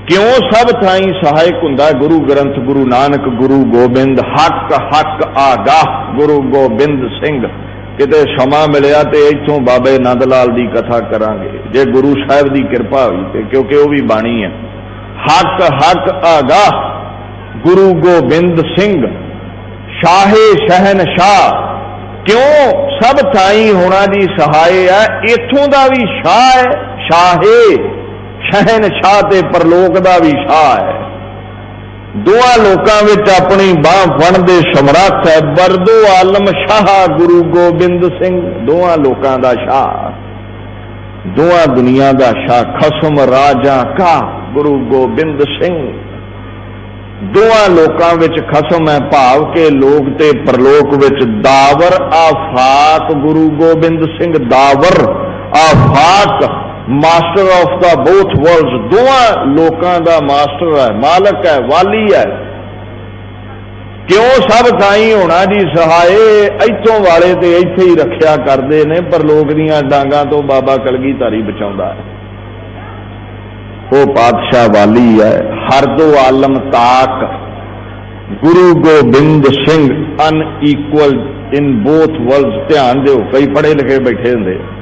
ਕਿਉਂ ਸਭ ਥਾਈ ਸਹਾਇਕ ਹੁੰਦਾ? ਗੁਰੂ ਗ੍ਰੰਥ, ਗੁਰੂ ਨਾਨਕ, ਗੁਰੂ ਗੋਬਿੰਦ, ਹੱਕ ਹੱਕ ਆਗਾਹ, ਗੁਰੂ ਗੋਬਿੰਦ ਸਿੰਘ। ਕਿਤੇ ਸਮਾਂ ਮਿਲਿਆ ਤੇ ਇੱਥੋਂ ਬਾਬੇ ਆਨੰਦ ਲਾਲ ਦੀ ਕਥਾ ਕਰਾਂਗੇ। ਜੇ ਗੁਰੂ ਸਾਹਿਬ ਦੀ ਕਿਰਪਾ ਹੋਈ ਤੇ, ਕਿਉਂਕਿ ਉਹ ਵੀ ਬਾਣੀ ਹੈ। ਹੱਕ ਹੱਕ ਆਗਾ ਗੁਰੂ ਗੋਬਿੰਦ ਸਿੰਘ। ਸ਼ਾਹੇ ਸ਼ਹਿਨ ਸ਼ਾਹ। ਕਿਉਂ ਸਭ ਥਾਈ ਹੋਣਾ ਦੀ ਸਹਾਇ ਹੈ? ਇੱਥੋਂ ਦਾ ਵੀ ਸ਼ਾਹ ਹੈ, ਸ਼ਾਹੇ। ਸ਼ਹਿਨ ਸ਼ਾਹ ਤੇ ਪਰਲੋਕ ਦਾ ਵੀ ਸ਼ਾਹ ਹੈ। ਦੋਹਾਂ ਲੋਕਾਂ ਵਿੱਚ ਆਪਣੀ ਬਾਹ ਫੜਨ ਦੇ ਸਮਰੱਥ ਹੈ। ਬਰਦੋ ਆਲਮ ਸ਼ਾਹ ਗੁਰੂ ਗੋਬਿੰਦ ਸਿੰਘ, ਦੋਹਾਂ ਲੋਕਾਂ ਦਾ ਸ਼ਾਹ। ਦੋਹਾਂ ਦੁਨੀਆ ਦਾ ਸ਼ਾਹ, ਖਸਮ ਰਾਜਾ ਕਾ ਗੁਰੂ ਗੋਬਿੰਦ ਸਿੰਘ। ਦੋਹਾਂ ਲੋਕਾਂ ਵਿੱਚ ਖਸਮ ਹੈ ਭਾਵ ਕਿ ਲੋਕ ਤੇ ਪ੍ਰਲੋਕ ਵਿੱਚ ਦਾਵਰ, ਆਫਾਕ ਗੁਰੂ ਗੋਬਿੰਦ ਸਿੰਘ ਦਾਵਰ, ਆਫਾਕ master of the both world ਦੋਹਾਂ ਲੋਕਾਂ ਦਾ ਮਾਸਟਰ ਹੈ, ਮਾਲਕ ਹੈ, ਵਾਲੀ ਹੈ। ਕਿਉਂ ਸਭ ਥਾਈ ਹੋਣਾ ਜੀ ਸਹਾਏ? ਇੱਥੋਂ ਵਾਲੇ ਤੇ ਇੱਥੇ ਹੀ ਰੱਖਿਆ ਕਰਦੇ ਨੇ, ਪਰ ਲੋਕ ਦੀਆਂ ਡਾਂਗਾਂ ਤੋਂ ਬਾਬਾ ਕਲਗੀ ਧਾਰੀ ਬਚਾਉਂਦਾ ਹੈ। ਉਹ ਪਾਤਸ਼ਾਹ ਵਾਲੀ ਹੈ, ਹਰ ਦੋ ਆਲਮ ਤਾਕ, Guru Gobind Singh unequal, in both worlds, ਧਿਆਨ ਦਿਓ, ਕਈ ਪੜ੍ਹੇ ਲਿਖੇ ਬੈਠੇ ਹੁੰਦੇ ਆ।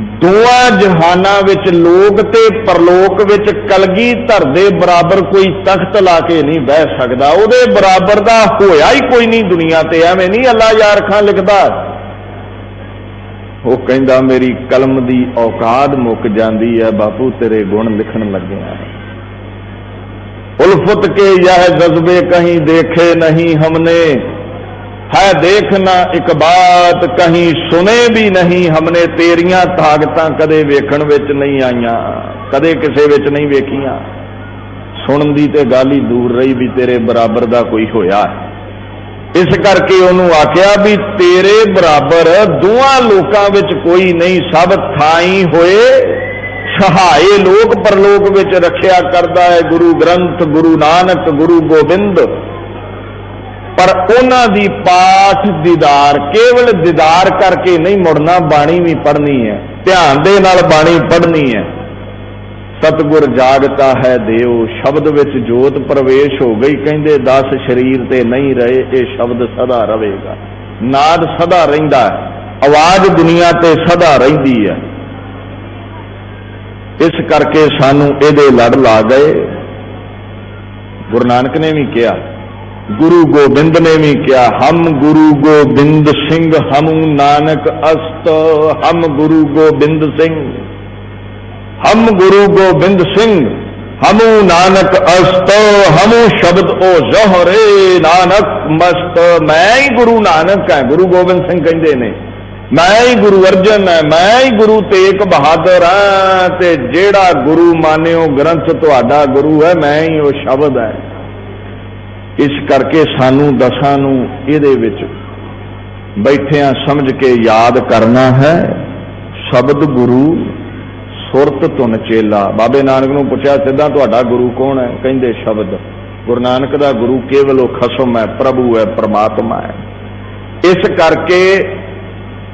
ਦੋਵਾਂ ਜਹਾਨਾਂ ਵਿੱਚ ਲੋਕ ਤੇ ਪਰਲੋਕ ਵਿੱਚ ਕਲਗੀ ਧਰ ਦੇ ਬਰਾਬਰ ਕੋਈ ਤਖਤ ਲਾ ਕੇ ਨਹੀਂ ਬਹਿ ਸਕਦਾ। ਉਹਦੇ ਬਰਾਬਰ ਦਾ ਹੋਇਆ ਹੀ ਕੋਈ ਨਹੀਂ ਦੁਨੀਆ ਤੇ, ਐਵੇਂ ਨਹੀਂ ਅੱਲਾ ਯਾਰ ਖਾਂ ਲਿਖਦਾ। ਉਹ ਕਹਿੰਦਾ, ਮੇਰੀ ਕਲਮ ਦੀ ਔਕਾਦ ਮੁੱਕ ਜਾਂਦੀ ਹੈ, ਬਾਪੂ ਤੇਰੇ ਗੁਣ ਲਿਖਣ ਲੱਗਿਆ ਉਲਫਤ ਕੇ ਯਹ ਜਜ਼ਬੇ ਕਹੀਂ ਦੇਖੇ ਨਹੀਂ ਹਮਨੇ। है देखना एक बात कहीं सुने भी नहीं हमने तेरिया ताकतां ਕਦੇ ਵੇਖਣ ਵਿੱਚ ਨਹੀਂ ਆਈਆਂ, ਕਦੇ ਕਿਸੇ ਵਿੱਚ ਨਹੀਂ ਵੇਖੀਆਂ। ਸੁਣਨ ਦੀ ਤੇ ਗੱਲ ਹੀ ਦੂਰ ਰਹੀ ਵੀ ਤੇਰੇ ਬਰਾਬਰ ਦਾ ਕੋਈ ਹੋਇਆ ਇਸ ਕਰਕੇ ਉਹਨੂੰ ਆਖਿਆ ਵੀ ਤੇਰੇ ਬਰਾਬਰ ਦੋਹਾਂ ਲੋਕਾਂ ਵਿੱਚ ਕੋਈ ਨਹੀਂ, ਸਭ ਥਾਈ ਹੋਏ ਸਹਾਏ ਲੋਕ, ਪਰਲੋਕ ਵਿੱਚ ਰੱਖਿਆ ਕਰਦਾ ਹੈ ਗੁਰੂ ਗ੍ਰੰਥ, ਗੁਰੂ ਨਾਨਕ, ਗੁਰੂ ਗੋਬਿੰਦ। ਪਰ ਉਹਨਾਂ ਦੀ ਪਾਠ ਦੀਦਾਰ, ਕੇਵਲ ਦੀਦਾਰ ਕਰਕੇ ਨਹੀਂ ਮੁੜਨਾ, ਬਾਣੀ ਵੀ ਪੜ੍ਹਨੀ ਹੈ। ਧਿਆਨ ਦੇ ਨਾਲ ਬਾਣੀ ਪੜ੍ਹਨੀ ਹੈ। ਸਤਗੁਰ ਜਾਗਤਾ ਹੈ ਦੇਵ ਸ਼ਬਦ ਵਿੱਚ ਜੋਤ ਪ੍ਰਵੇਸ਼ ਹੋ ਗਈ। ਕਹਿੰਦੇ, ਦਸ ਸ਼ਰੀਰ ਤੇ ਨਹੀਂ ਰਹੇ, ਇਹ ਸ਼ਬਦ ਸਦਾ ਰਹੇਗਾ। ਨਾਦ ਸਦਾ ਰਹਿੰਦਾ ਹੈ। ਆਵਾਜ਼ ਦੁਨੀਆ ਤੇ ਸਦਾ ਰਹਿੰਦੀ ਹੈ। ਇਸ ਕਰਕੇ ਸਾਨੂੰ ਇਹਦੇ ਲੜ ਲਾ ਗਏ। ਗੁਰੂ ਨਾਨਕ ਨੇ ਵੀ ਕਿਹਾ ਗੁਰੂ ਗੋਬਿੰਦ ਨੇ ਵੀ ਕਿਹਾ, ਹਮ ਗੁਰੂ ਗੋਬਿੰਦ ਸਿੰਘ, ਹਮੂ ਨਾਨਕ ਅਸਤ, ਹਮ ਗੁਰੂ ਗੋਬਿੰਦ ਸਿੰਘ, ਹਮ ਗੁਰੂ ਗੋਬਿੰਦ ਸਿੰਘ, ਹਮੂ ਨਾਨਕ ਅਸਤ, ਹਮੂ ਸ਼ਬਦ ਉਹ ਜ਼ਹਰੇ ਨਾਨਕ ਮਸਤ। ਮੈਂ ਹੀ ਗੁਰੂ ਨਾਨਕ ਹੈ, ਗੁਰੂ ਗੋਬਿੰਦ ਸਿੰਘ ਕਹਿੰਦੇ ਨੇ। ਮੈਂ ਹੀ ਗੁਰੂ ਅਰਜਨ ਹੈ, ਮੈਂ ਹੀ ਗੁਰੂ ਤੇਗ ਬਹਾਦਰ ਹਾਂ, ਤੇ ਜਿਹੜਾ ਗੁਰੂ ਮਾਨਿਓ ਗ੍ਰੰਥ ਤੁਹਾਡਾ ਗੁਰੂ ਹੈ, ਮੈਂ ਹੀ ਉਹ ਸ਼ਬਦ ਹੈ। ਇਸ ਕਰਕੇ ਸਾਨੂੰ ਦਸਾਂ ਨੂੰ ਇਹਦੇ ਵਿੱਚ ਬੈਠਿਆਂ ਸਮਝ ਕੇ ਯਾਦ ਕਰਨਾ ਹੈ। ਸ਼ਬਦ ਗੁਰੂ, ਸੁਰਤ ਧੁਨ ਚੇਲਾ। ਬਾਬੇ ਨਾਨਕ ਨੂੰ ਪੁੱਛਿਆ, ਸਿੱਧਾ ਤੁਹਾਡਾ ਗੁਰੂ ਕੌਣ ਹੈ? ਕਹਿੰਦੇ, ਸ਼ਬਦ। ਗੁਰੂ ਨਾਨਕ ਦਾ ਗੁਰੂ ਕੇਵਲ ਉਹ ਖਸਮ ਹੈ, ਪ੍ਰਭੂ ਹੈ, ਪ੍ਰਮਾਤਮਾ ਹੈ। ਇਸ ਕਰਕੇ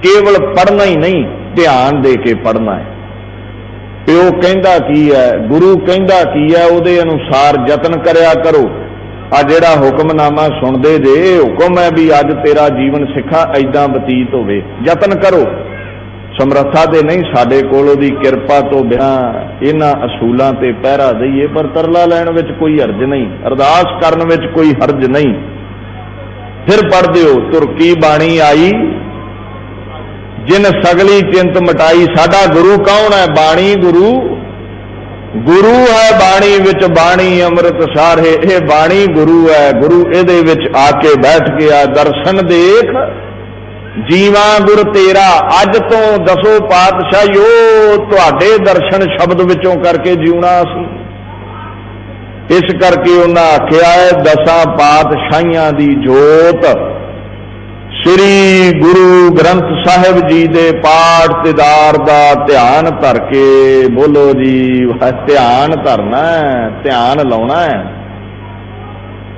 ਕੇਵਲ ਪੜਨਾ ਹੀ ਨਹੀਂ, ਧਿਆਨ ਦੇ ਕੇ ਪੜਨਾ ਹੈ। ਪਿਓ ਕਹਿੰਦਾ ਕੀ ਹੈ, ਗੁਰੂ ਕਹਿੰਦਾ ਕੀ ਹੈ, ਉਹਦੇ ਅਨੁਸਾਰ ਯਤਨ ਕਰਿਆ ਕਰੋ। ਆ ਜਿਹੜਾ ਹੁਕਮਨਾਮਾ ਸੁਣਦੇ ਜੇ ਹੁਕਮ ਹੈ ਵੀ ਅੱਜ ਤੇਰਾ ਜੀਵਨ ਸਿੱਖਾ ਐਦਾਂ ਬਤੀਤ ਹੋਵੇ। ਯਤਨ ਕਰੋ। ਸਮਰੱਥਾ ਦੇ ਨਹੀਂ ਸਾਡੇ ਕੋਲ, ਉਹਦੀ ਕਿਰਪਾ ਤੋਂ ਬਿਨਾ ਇਹਨਾਂ ਅਸੂਲਾਂ ਤੇ ਪਹਿਰਾ ਦਈਏ, ਪਰ ਤਰਲਾ ਲੈਣ ਵਿੱਚ ਕੋਈ ਹਰਜ ਨਹੀਂ, ਅਰਦਾਸ ਕਰਨ ਵਿੱਚ ਕੋਈ ਹਰਜ ਨਹੀਂ। ਫਿਰ ਪੜ ਦਿਓ ਤੁਰਕੀ ਬਾਣੀ ਆਈ? ਜਿਨ ਸਗਲੀ ਚਿੰਤ ਮਟਾਈ, ਸਾਡਾ ਗੁਰੂ ਕੌਣ ਹੈ? ਬਾਣੀ ਗੁਰੂ ਗੁਰੂ ਹੈ ਬਾਣੀ ਵਿੱਚ ਬਾਣੀ, ਅੰਮ੍ਰਿਤ ਸਾਰੇ ਇਹ ਬਾਣੀ ਗੁਰੂ ਹੈ। ਗੁਰੂ ਇਹਦੇ ਵਿੱਚ ਆ ਕੇ ਬੈਠ ਗਿਆ, ਦਰਸ਼ਨ ਦੇਖ। ਜੀਵਾ ਗੁਰ ਤੇਰਾ, ਅੱਜ ਤੋਂ ਦਸੋ ਪਾਤਸ਼ਾਹੀਓ, ਤੁਹਾਡੇ ਦਰਸ਼ਨ ਸ਼ਬਦ ਵਿੱਚੋਂ ਕਰਕੇ ਜਿਉਣਾ ਸੀ ਇਸ ਕਰਕੇ ਉਹਨਾਂ ਆਖਿਆ ਹੈ, ਦਸਾਂ ਪਾਤਸ਼ਾਹੀਆਂ ਦੀ ਜੋਤ। ਸ੍ਰੀ ਗੁਰੂ ਗ੍ਰੰਥ ਸਾਹਿਬ ਜੀ ਦੇ ਪਾਠ ਤਿਦਾਰ ਦਾ ਧਿਆਨ ਧਰ ਕੇ ਬੋਲੋ ਜੀ ਧਿਆਨ ਧਰਨਾ ਧਿਆਨ ਲਾਉਣਾ ਹੈ,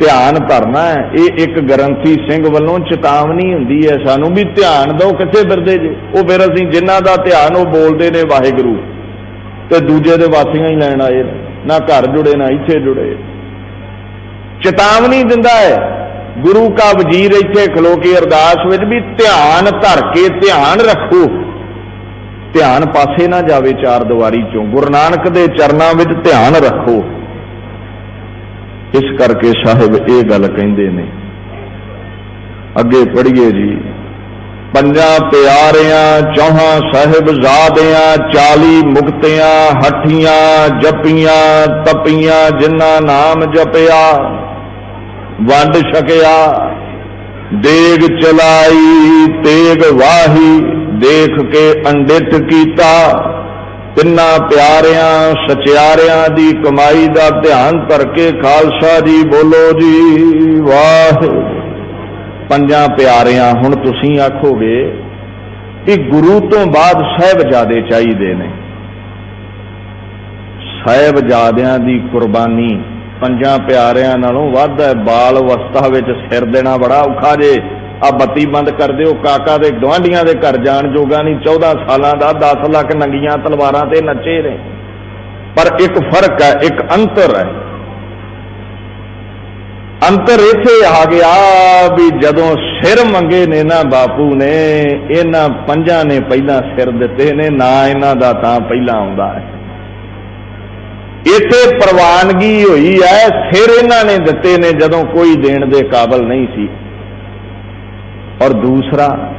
ਧਿਆਨ ਧਰਨਾ ਇਹ ਇੱਕ ਗ੍ਰੰਥੀ ਸਿੰਘ ਵੱਲੋਂ ਚੇਤਾਵਨੀ ਹੁੰਦੀ ਹੈ ਸਾਨੂੰ ਵੀ ਧਿਆਨ ਦਿਓ, ਕਿੱਥੇ ਫਿਰਦੇ ਜੇ? ਉਹ ਫਿਰ ਅਸੀਂ ਜਿਨ੍ਹਾਂ ਦਾ ਧਿਆਨ ਉਹ ਬੋਲਦੇ ਨੇ ਵਾਹਿਗੁਰੂ। ਤੇ ਦੂਜੇ ਦੇ ਵਾਸੀਆਂ ਹੀ ਲੈਣ ਆਏ ਨਾ ਘਰ ਜੁੜੇ, ਨਾ ਇੱਥੇ ਜੁੜੇ। ਚੇਤਾਵਨੀ ਦਿੰਦਾ ਹੈ। ਗੁਰੂ ਕਾ ਵਜ਼ੀਰ ਇੱਥੇ ਖਲੋ ਕੇ ਅਰਦਾਸ ਵਿੱਚ ਵੀ ਧਿਆਨ ਧਰ ਕੇ ਧਿਆਨ ਰੱਖੋ। ਧਿਆਨ ਪਾਸੇ ਨਾ ਜਾਵੇ ਚਾਰ ਦੀਵਾਰੀ ਚੋਂ। ਗੁਰੂ ਨਾਨਕ ਦੇ ਚਰਨਾਂ ਵਿੱਚ ਧਿਆਨ ਰੱਖੋ। ਇਸ ਕਰਕੇ ਸਾਹਿਬ ਇਹ ਗੱਲ ਕਹਿੰਦੇ ਨੇ। ਅੱਗੇ ਪੜ੍ਹੀਏ ਜੀ। ਪੰਜਾਂ ਪਿਆਰਿਆਂ, ਚੌਹਾਂ ਸਾਹਿਬਜ਼ਾਦਿਆਂ 40 ਮੁਕਤਿਆਂ, ਹੱਠੀਆਂ, ਜਪੀਆਂ, ਤਪੀਆਂ, ਜਿਨ੍ਹਾਂ ਨਾਮ ਜਪਿਆ। ਵੰਡ ਛਕਿਆ, ਦੇਗ ਚਲਾਈ, ਤੇਗ ਵਾਹੀ, ਦੇਖ ਕੇ ਅੰਡਿਤ ਕੀਤਾ। ਤਿੰਨਾਂ ਪਿਆਰਿਆਂ, ਸਚਿਆਰਿਆਂ ਦੀ ਕਮਾਈ ਦਾ ਧਿਆਨ ਧਰ ਕੇ ਖਾਲਸਾ ਜੀ ਬੋਲੋ ਜੀ, ਵਾਹ। ਪੰਜਾਂ ਪਿਆਰਿਆਂ, ਹੁਣ ਤੁਸੀਂ ਆਖੋਗੇ ਕਿ ਗੁਰੂ ਤੋਂ ਬਾਅਦ ਸਾਹਿਬਜ਼ਾਦੇ ਚਾਹੀਦੇ ਨੇ। ਸਾਹਿਬਜ਼ਾਦਿਆਂ ਦੀ ਕੁਰਬਾਨੀ ਪੰਜਾਂ ਪਿਆਰਿਆਂ ਨਾਲੋਂ ਵੱਧ ਹੈ। ਬਾਲ ਅਵਸਥਾ ਵਿੱਚ ਸਿਰ ਦੇਣਾ ਬੜਾ ਔਖਾ ਜੇ। ਆ ਬੱਤੀ ਬੰਦ ਕਰ ਦਿਓ। ਕਾਕਾ ਦੇ ਗਵਾਂਢੀਆਂ ਦੇ ਘਰ ਜਾਣ ਜੋਗਾ ਨਹੀਂ। 14 ਸਾਲਾਂ ਦਾ 10 ਲੱਖ ਨੰਗੀਆਂ ਤਲਵਾਰਾਂ ਤੇ ਨੱਚੇ ਨੇ। ਪਰ ਇੱਕ ਫ਼ਰਕ ਹੈ, ਇੱਕ ਅੰਤਰ ਹੈ। ਅੰਤਰ ਇੱਥੇ ਆ ਗਿਆ ਵੀ ਜਦੋਂ ਸਿਰ ਮੰਗੇ ਨੇ ਨਾ ਬਾਪੂ ਨੇ, ਇਹਨਾਂ ਪੰਜਾਂ ਨੇ ਪਹਿਲਾਂ ਸਿਰ ਦਿੱਤੇ ਨੇ। ਨਾ ਇਹਨਾਂ ਦਾ ਤਾਂ ਪਹਿਲਾਂ ਆਉਂਦਾ ਹੈ। ਇੱਥੇ ਪ੍ਰਵਾਨਗੀ ਹੋਈ ਹੈ ਸਿਰ ਇਹਨਾਂ ਨੇ ਦਿੱਤੇ ਨੇ ਜਦੋਂ ਕੋਈ ਦੇਣ ਦੇ ਕਾਬਲ ਨਹੀਂ ਸੀ। ਔਰ ਦੂਸਰਾ,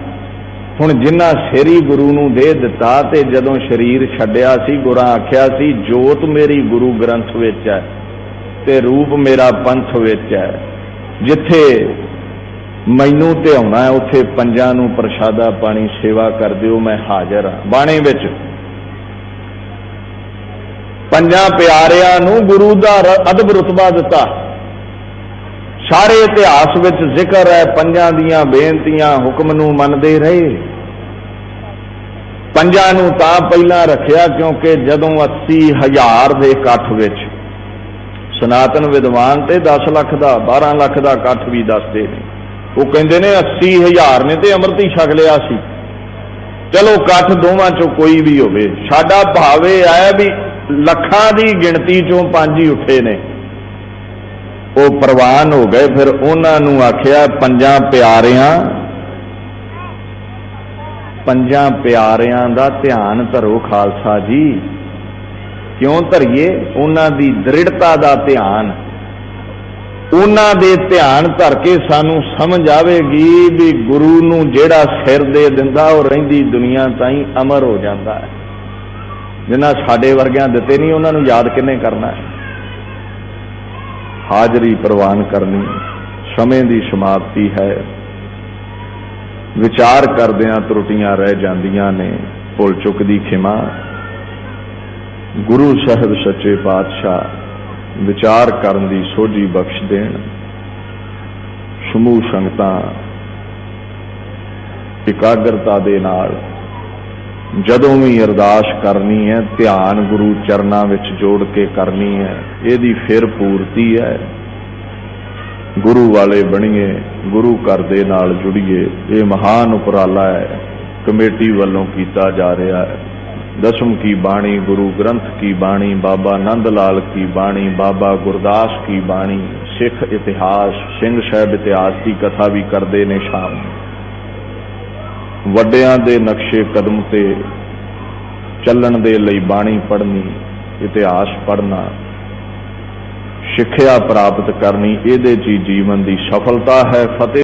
ਹੁਣ ਜਿਨ੍ਹਾਂ ਸਿਰੀ ਗੁਰੂ ਨੂੰ ਦੇ ਦਿੱਤਾ ਤੇ ਜਦੋਂ ਸਰੀਰ ਛੱਡਿਆ ਸੀ, ਗੁਰਾਂ ਆਖਿਆ ਸੀ, ਜੋਤ ਮੇਰੀ ਗੁਰੂ ਗ੍ਰੰਥ ਵਿੱਚ ਹੈ ਤੇ ਰੂਪ ਮੇਰਾ ਪੰਥ ਵਿੱਚ ਹੈ। ਜਿੱਥੇ ਮੈਨੂੰ ਧਿਆਉਣਾ ਹੈ, ਉੱਥੇ ਪੰਜਾਂ ਨੂੰ ਪ੍ਰਸ਼ਾਦਾ ਪਾਣੀ ਸੇਵਾ ਕਰ ਦਿਓ, ਮੈਂ ਹਾਜ਼ਰ ਹਾਂ। ਬਾਣੇ ਵਿੱਚ ਪੰਜਾਂ ਪਿਆਰਿਆਂ ਨੂੰ ਗੁਰੂ ਦਾ ਅਦਬ ਰਤਬਾ ਦਿੱਤਾ। ਸਾਰੇ ਇਤਿਹਾਸ ਵਿੱਚ ਜ਼ਿਕਰ ਹੈ ਪੰਜਾਂ ਦੀਆਂ ਬੇਨਤੀਆਂ, ਹੁਕਮ ਨੂੰ ਮੰਨਦੇ ਰਹੇ। ਪੰਜਾਂ ਨੂੰ ਤਾਂ ਪਹਿਲਾਂ ਰੱਖਿਆ ਕਿਉਂਕਿ ਜਦੋਂ 80 ਹਜ਼ਾਰ ਦੇ ਇਕੱਠ ਵਿੱਚ ਸਨਾਤਨ ਵਿਦਵਾਨ ਤੇ 10 ਲੱਖ ਦਾ 12 ਲੱਖ ਦਾ ਇਕੱਠ ਵੀ ਦੱਸਦੇ ਨੇ। ਉਹ ਕਹਿੰਦੇ ਨੇ 80 ਹਜ਼ਾਰ ਨੇ ਤੇ ਅੰਮ੍ਰਿਤ ਹੀ ਛਕ ਲਿਆ ਸੀ। ਚਲੋ ਇਕੱਠ ਦੋਵਾਂ ਚੋਂ ਕੋਈ ਵੀ ਹੋਵੇ। ਸਾਡਾ ਭਾਵ ਇਹ ਆਇਆ ਵੀ ਲੱਖਾਂ ਦੀ ਗਿਣਤੀ ਚੋਂ ਪੰਜ ਹੀ ਉੱਠੇ ਨੇ। ਉਹ ਪ੍ਰਵਾਨ ਹੋ ਗਏ, ਫਿਰ ਉਹਨਾਂ ਨੂੰ ਆਖਿਆ, ਪੰਜਾਂ ਪਿਆਰਿਆਂ ਪੰਜਾਂ ਪਿਆਰਿਆਂ ਦਾ ਧਿਆਨ ਧਰੋ ਖਾਲਸਾ ਜੀ। ਕਿਉਂ ਧਰੀਏ? ਉਹਨਾਂ ਦੀ ਦ੍ਰਿੜਤਾ ਦਾ ਧਿਆਨ। ਉਹਨਾਂ ਦੇ ਧਿਆਨ ਧਰ ਕੇ ਸਾਨੂੰ ਸਮਝ ਆਵੇਗੀ ਵੀ ਗੁਰੂ ਨੂੰ ਜਿਹੜਾ ਸਿਰ ਦੇ ਦਿੰਦਾ, ਉਹ ਰਹਿੰਦੀ ਦੁਨੀਆ ਤਾਈਂ ਅਮਰ ਹੋ ਜਾਂਦਾ ਹੈ। ਜਿਨ੍ਹਾਂ ਸਾਡੇ ਵਰਗਿਆਂ ਦਿੱਤੇ ਨਹੀਂ, ਉਹਨਾਂ ਨੂੰ ਯਾਦ ਕਿੰਨੇ ਕਰਨਾ ਹੈ? ਹਾਜ਼ਰੀ ਪ੍ਰਵਾਨ ਕਰਨੀ, ਸਮੇਂ ਦੀ ਸਮਾਪਤੀ ਹੈ। ਵਿਚਾਰ ਕਰਦਿਆਂ ਤਰੁੱਟੀਆਂ ਰਹਿ ਜਾਂਦੀਆਂ ਨੇ, ਭੁੱਲ ਚੁੱਕ ਦੀ ਖਿਮਾ। ਗੁਰੂ ਸਾਹਿਬ ਸੱਚੇ ਪਾਤਸ਼ਾਹ ਵਿਚਾਰ ਕਰਨ ਦੀ ਸੋਝੀ ਬਖਸ਼ ਦੇਣ। ਸਮੂਹ ਸੰਗਤਾਂ, ਇਕਾਗਰਤਾ ਦੇ ਨਾਲ ਜਦੋਂ ਵੀ ਅਰਦਾਸ ਕਰਨੀ ਹੈ, ਧਿਆਨ ਗੁਰੂ ਚਰਨਾਂ ਵਿੱਚ ਜੋੜ ਕੇ ਕਰਨੀ ਹੈ, ਇਹਦੀ ਫਿਰ ਪੂਰਤੀ ਹੈ। ਗੁਰੂ ਵਾਲੇ ਬਣੀਏ, ਗੁਰੂ ਘਰ ਦੇ ਨਾਲ ਜੁੜੀਏ, ਇਹ ਮਹਾਨ ਉਪਰਾਲਾ ਹੈ, ਕਮੇਟੀ ਵੱਲੋਂ ਕੀਤਾ ਜਾ ਰਿਹਾ ਹੈ। ਦਸਮ ਕੀ ਬਾਣੀ, ਗੁਰੂ ਗ੍ਰੰਥ ਕੀ ਬਾਣੀ, ਬਾਬਾ ਆਨੰਦ ਲਾਲ ਕੀ ਬਾਣੀ, ਬਾਬਾ ਗੁਰਦਾਸ ਕੀ ਬਾਣੀ, ਸਿੱਖ ਇਤਿਹਾਸ, ਸਿੰਘ ਸਾਹਿਬ ਇਤਿਹਾਸ ਦੀ ਕਥਾ ਵੀ ਕਰਦੇ ਨੇ ਸ਼ਾਮ। ਨੂੰ ਵੱਡਿਆਂ ਦੇ ਨਕਸ਼ੇ ਕਦਮ ਤੇ ਚੱਲਣ ਦੇ ਲਈ ਬਾਣੀ ਪੜ੍ਹਨੀ, ਇਤਿਹਾਸ ਪੜ੍ਹਨਾ, ਸਿੱਖਿਆ ਪ੍ਰਾਪਤ ਕਰਨੀ, ਇਹਦੇ 'ਚ ਹੀ ਜੀਵਨ ਦੀ ਸਫਲਤਾ ਹੈ, ਫਤਿਹ